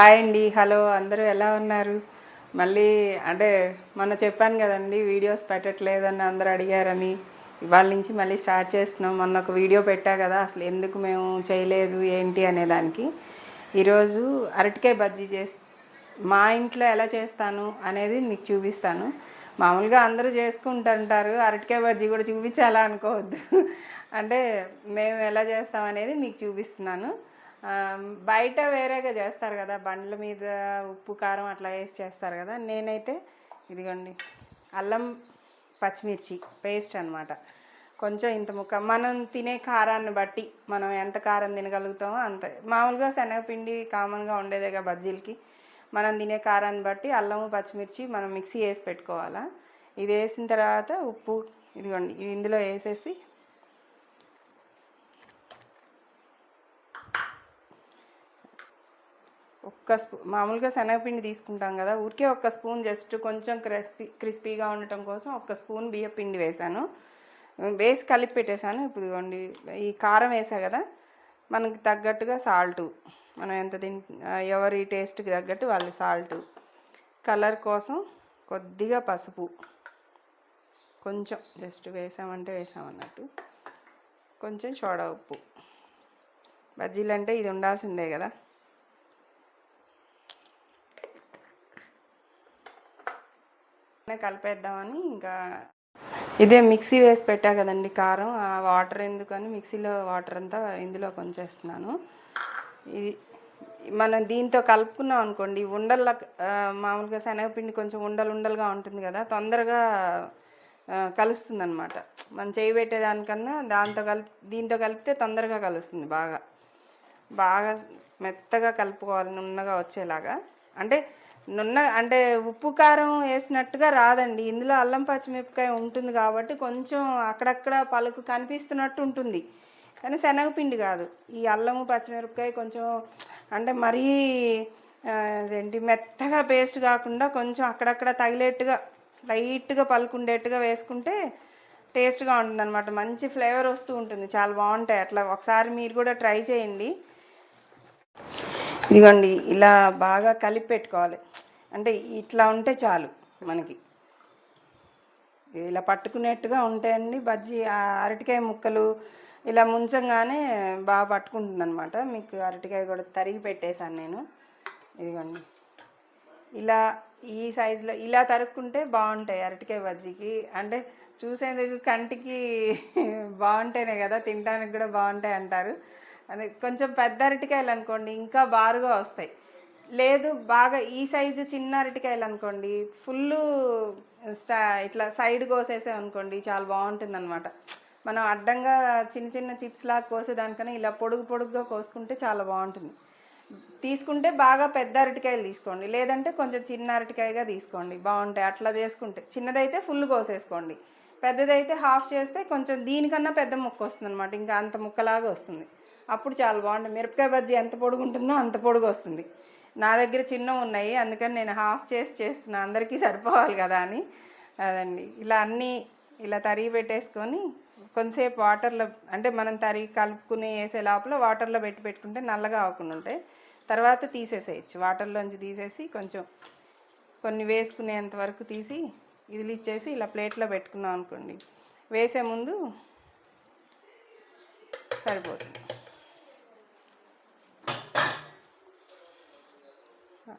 Hi అండి hello అందరూ ఎలా ఉన్నారు? మళ్ళీ అంటే మొన్న చెప్పాను కదండి వీడియోస్ పెట్టట్లేదని అందరూ అడిగారని. ఇవాళ నుంచి మళ్ళీ స్టార్ట్ చేస్తున్నాం. మొన్న ఒక వీడియో పెట్టా కదా అసలు ఎందుకు మేము చేయలేదు ఏంటి అనే దానికి. ఈరోజు అరటికాయ బజ్జీ చేసి మా ఇంట్లో ఎలా చేస్తాను అనేది మీకు చూపిస్తాను. మామూలుగా అందరూ చేసుకుంటుంటారు అరటికాయ బజ్జీ కూడా చూపించాలా అనుకోవద్దు. అంటే మేము ఎలా చేస్తాం అనేది మీకు చూపిస్తున్నాను. బయట వేరేగా చేస్తారు కదా బండ్ల మీద ఉప్పు కారం అట్లా వేసి చేస్తారు కదా నేనైతే ఇదిగోండి అల్లం పచ్చిమిర్చి పేస్ట్ అన్నమాట. కొంచెం ఇంత ముక్క మనం తినే కారాన్ని బట్టి మనం ఎంత కారం తినగలుగుతామో అంత. మామూలుగా శనగపిండి కామన్గా ఉండేదేగా బజ్జీలకి. మనం తినే కారాన్ని బట్టి అల్లము పచ్చిమిర్చి మనం మిక్సీ వేసి పెట్టుకోవాలా. ఇది వేసిన తర్వాత ఉప్పు ఇదిగోండి ఇది ఇందులో వేసేసి ఒక్క స్పూ మామూలుగా శనగపిండి తీసుకుంటాం కదా ఊరికే ఒక్క స్పూన్ జస్ట్ కొంచెం క్రిస్పీ క్రిస్పీగా ఉండటం కోసం ఒక్క స్పూన్ బియ్య పిండి వేసాను వేసి కలిపి పెట్టేశాను. ఇప్పుడు ఇదిగోండి ఈ కారం వేసా కదా మనకి తగ్గట్టుగా సాల్టు. మనం ఎంత తిన్ ఎవరి టేస్ట్కి తగ్గట్టు వాళ్ళ సాల్టు. కలర్ కోసం కొద్దిగా పసుపు. కొంచెం జస్ట్ వేసామంటే వేసామన్నట్టు. కొంచెం సోడా ఉప్పు. బజ్జీలు అంటే ఇది ఉండాల్సిందే కదా. కలిపేద్దామని ఇంకా ఇదే మిక్సీ వేసి పెట్టా కదండి కారం. ఆ వాటర్ ఎందుకని మిక్సీలో వాటర్ అంతా ఇందులో కొంచేస్తున్నాను. ఇది మనం దీంతో కలుపుకున్నాం అనుకోండి ఉండల్లా మామూలుగా శనగపిండి కొంచెం ఉండలు ఉండలుగా ఉంటుంది కదా తొందరగా కలుస్తుంది అనమాట మనం చేయి పెట్టేదానికన్నా దాంతో కలిపి దీంతో కలిపితే తొందరగా కలుస్తుంది బాగా. బాగా మెత్తగా కలుపుకోవాలి నున్నగా వచ్చేలాగా. అంటే నున్న అంటే ఉప్పు కారం వేసినట్టుగా రాదండి. ఇందులో అల్లం పచ్చిమిరపకాయ ఉంటుంది కాబట్టి కొంచెం అక్కడక్కడ పలుకు కనిపిస్తున్నట్టు ఉంటుంది. కానీ శనగపిండి కాదు. ఈ అల్లము పచ్చిమిరపకాయ కొంచెం అంటే మరీ అదేంటి మెత్తగా పేస్ట్ కాకుండా కొంచెం అక్కడక్కడ తగిలేట్టుగా లైట్గా పలుకుండేట్టుగా వేసుకుంటే టేస్ట్గా ఉంటుంది అనమాట మంచి ఫ్లేవర్ వస్తూ ఉంటుంది. చాలా బాగుంటాయి. అట్లా ఒకసారి మీరు కూడా ట్రై చేయండి. ఇదిగోండి ఇలా బాగా కలిపి పెట్టుకోవాలి. అంటే ఇట్లా ఉంటే చాలు మనకి. ఇలా పట్టుకునేట్టుగా ఉంటాయండి. బజ్జీ ఆ అరటికాయ ముక్కలు ఇలా ముంచంగానే బాగా పట్టుకుంటుంది అనమాట మీకు అరటికాయ కూడా తరిగి పెట్టేశాను నేను. ఇదిగోండి. ఇలా ఈ సైజులో ఇలా తరుక్కుంటే బాగుంటాయి అరటికాయ బజ్జీకి. అంటే చూసేందుకు కంటికి బాగుంటేనే కదా తినడానికి కూడా బాగుంటాయి అంటారు. అదే కొంచెం పెద్ద అరటికాయలు అనుకోండి ఇంకా బారుగా వస్తాయి. లేదు బాగా ఈ సైజు చిన్న అరటికాయలు అనుకోండి ఫుల్ స్టా ఇట్లా సైడ్ కోసేసాం అనుకోండి చాలా బాగుంటుంది అనమాట మనం అడ్డంగా చిన్న చిన్న చిప్స్ లాగా కోసేదానికన్నా ఇలా పొడుగు పొడుగుగా కోసుకుంటే చాలా బాగుంటుంది. తీసుకుంటే బాగా పెద్ద అరటికాయలు తీసుకోండి లేదంటే కొంచెం చిన్న అరటికాయగా తీసుకోండి బాగుంటాయి అట్లా చేసుకుంటే. చిన్నదైతే ఫుల్ కోసేసుకోండి పెద్దదైతే హాఫ్ చేస్తే కొంచెం దీనికన్నా పెద్ద ముక్క వస్తుంది అనమాట ఇంకా అంత ముక్కలాగా వస్తుంది. అప్పుడు చాలా బాగుంటుంది. మిరపకాయ బజ్జీ ఎంత పొడుగు ఉంటుందో అంత పొడుగు వస్తుంది. నా దగ్గర చిన్నవి ఉన్నాయి అందుకని నేను హాఫ్ చేసి చేస్తున్నా. అందరికీ సరిపోవాలి కదా అని. అదండి. ఇలా అన్నీ ఇలా తరిగి పెట్టేసుకొని కొంతసేపు వాటర్లో అంటే మనం తరిగి కలుపుకుని వేసే లోపల వాటర్లో పెట్టి పెట్టుకుంటే నల్లగా అవ్వకుండా ఉంటాయి. తర్వాత తీసేసేయచ్చు. వాటర్లోంచి తీసేసి కొంచెం కొన్ని వేసుకునేంత వరకు తీసి ఇదిలిచ్చేసి ఇలా ప్లేట్లో పెట్టుకున్నాం అనుకోండి. వేసే ముందు సరిపోతుంది.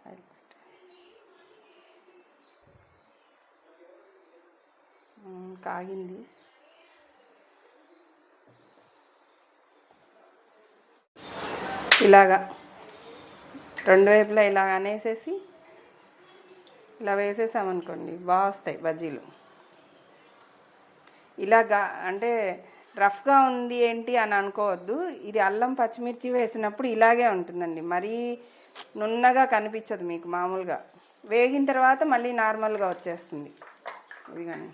ఆయిల్ కాగింది. ఇలాగా రెండు వైపులా ఇలాగ అనేసేసి ఇలా వేసేసామనుకోండి బాగా వస్తాయి బజ్జీలు. ఇలాగా అంటే రఫ్గా ఉంది ఏంటి అని అనుకోవద్దు. ఇది అల్లం పచ్చిమిర్చి వేసినప్పుడు ఇలాగే ఉంటుందండి. మరీ నున్నగా కనిపించదు మీకు మామూలుగా. వేగిన తర్వాత మళ్ళీ నార్మల్గా వచ్చేస్తుంది. ఇదిగోండి.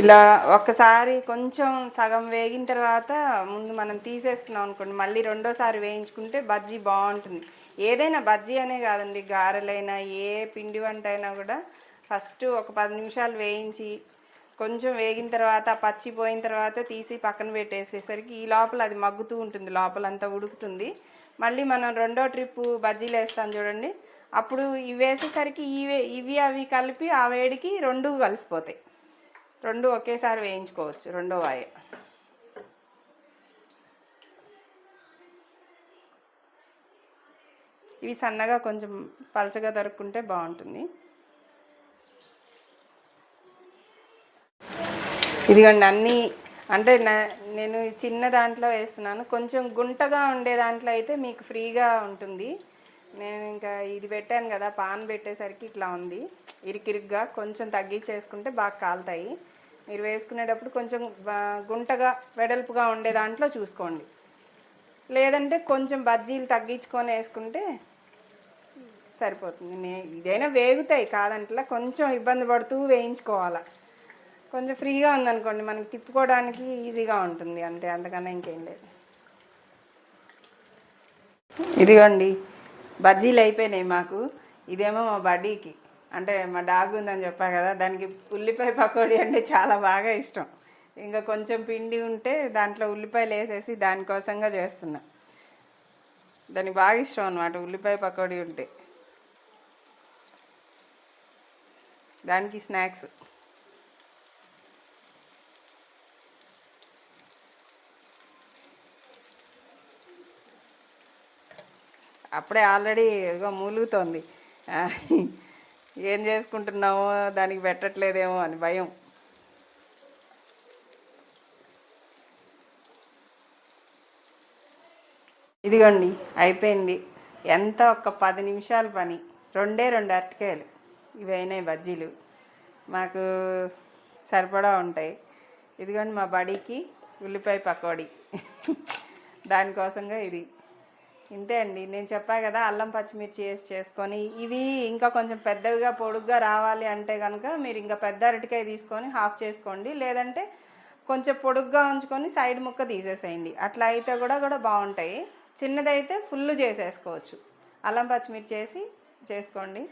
ఇలా ఒక్కసారి కొంచెం సగం వేగిన తర్వాత ముందు మనం తీసేసుకున్నాం అనుకోండి మళ్ళీ రెండోసారి వేయించుకుంటే బజ్జీ బాగుంటుంది. ఏదైనా బజ్జీ అనే కాదండి గారెలైనా ఏ పిండి వంట అయినా కూడా ఫస్ట్ ఒక పది నిమిషాలు వేయించి కొంచెం వేగిన తర్వాత పచ్చిపోయిన తర్వాత తీసి పక్కన పెట్టేసేసరికి ఈ లోపల అది మగ్గుతూ ఉంటుంది లోపలంతా ఉడుకుతుంది. మళ్ళీ మనం రెండో ట్రిప్ బజ్జీలు వేస్తాం చూడండి. అప్పుడు ఇవి వేసేసరికి ఇవే ఇవి అవి కలిపి ఆ వేడికి రెండు కలిసిపోతాయి. రెండు ఒకేసారి వేయించుకోవచ్చు రెండో వాయి. ఇవి సన్నగా కొంచెం పలచగా దొరుకుంటే బాగుంటుంది. ఇదిగోండి అన్నీ అంటే నా- నేను చిన్న దాంట్లో వేస్తున్నాను. కొంచెం గుంటగా ఉండే దాంట్లో అయితే మీకు ఫ్రీగా ఉంటుంది. నేను ఇంకా ఇది పెట్టాను కదా పాన్ పెట్టేసరికి ఇట్లా ఉంది. ఇరికిరిగ్గా కొంచెం తగ్గించేసుకుంటే బాగా కాలుతాయి. మీరు వేసుకునేటప్పుడు కొంచెం గుంటగా వెడల్పుగా ఉండే దాంట్లో చూసుకోండి. లేదంటే కొంచెం బజ్జీలు తగ్గించుకొని వేసుకుంటే సరిపోతుంది. నే ఇదైనా వేగుతాయి కాదంటలా కొంచెం ఇబ్బంది పడుతూ వేయించుకోవాలి. కొంచెం ఫ్రీగా ఉందనుకోండి మనకి తిప్పుకోవడానికి ఈజీగా ఉంటుంది అంతే అంతకన్నా ఇంకేం లేదు. ఇదిగోండి బజ్జీలు అయిపోయినాయి మాకు. ఇదేమో మా బడీకి అంటే మా డాగ్ ఉందని చెప్పా కదా దానికి ఉల్లిపాయ పకోడీ అంటే చాలా బాగా ఇష్టం. ఇంకా కొంచెం పిండి ఉంటే దాంట్లో ఉల్లిపాయలు వేసేసి దానికోసంగా చేస్తున్నా. దానికి బాగా ఇష్టం అనమాట ఉల్లిపాయ పకోడీ ఉంటే. దానికి స్నాక్స్. అప్పుడే ఆల్రెడీ ఇదిగో మూలుగుతోంది. ఏం చేసుకుంటున్నామో దానికి పెట్టట్లేదేమో అని భయం. ఇదిగోండి అయిపోయింది. ఎంత ఒక పది నిమిషాల పని. రెండే రెండు అరటికాయలు. ఇవి అయినాయి బజ్జీలు. మాకు సరిపడా ఉంటాయి. ఇదిగోండి మా బడీకి ఉల్లిపాయ పకోడీ. దానికోసంగా ఇది. ఇంతే అండి. నేను చెప్పా కదా అల్లం పచ్చిమిర్చి వేసి చేసుకొని ఇవి ఇంకా కొంచెం పెద్దవిగా పొడుగ్గా రావాలి అంటే కనుక మీరు ఇంకా పెద్ద అరటికాయ తీసుకొని హాఫ్ చేసుకోండి. లేదంటే కొంచెం పొడుగ్గా ఉంచుకొని సైడ్ ముక్క తీసేసేయండి. అట్లా అయితే కూడా కూడా బాగుంటాయి. చిన్నదైతే ఫుల్ చేసేసుకోవచ్చు. అల్లం పచ్చిమిర్చి చేసి చేసుకోండి.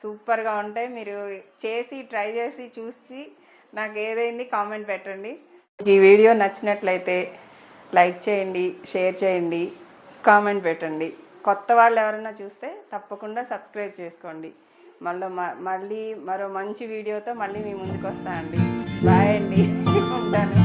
సూపర్గా ఉంటాయి. మీరు చేసి ట్రై చేసి చూసి నాకు ఏదైంది కామెంట్ పెట్టండి. ఈ వీడియో నచ్చినట్లయితే లైక్ చేయండి షేర్ చేయండి. కామెంట్ పెట్టండి. కొత్త వాళ్ళు ఎవరైనా చూస్తే తప్పకుండా సబ్స్క్రైబ్ చేసుకోండి. మళ్ళీ మళ్ళీ మరో మంచి వీడియోతో మళ్ళీ మీ ముందుకు వస్తా అండి బాయ్ అండి. ఉంటాను.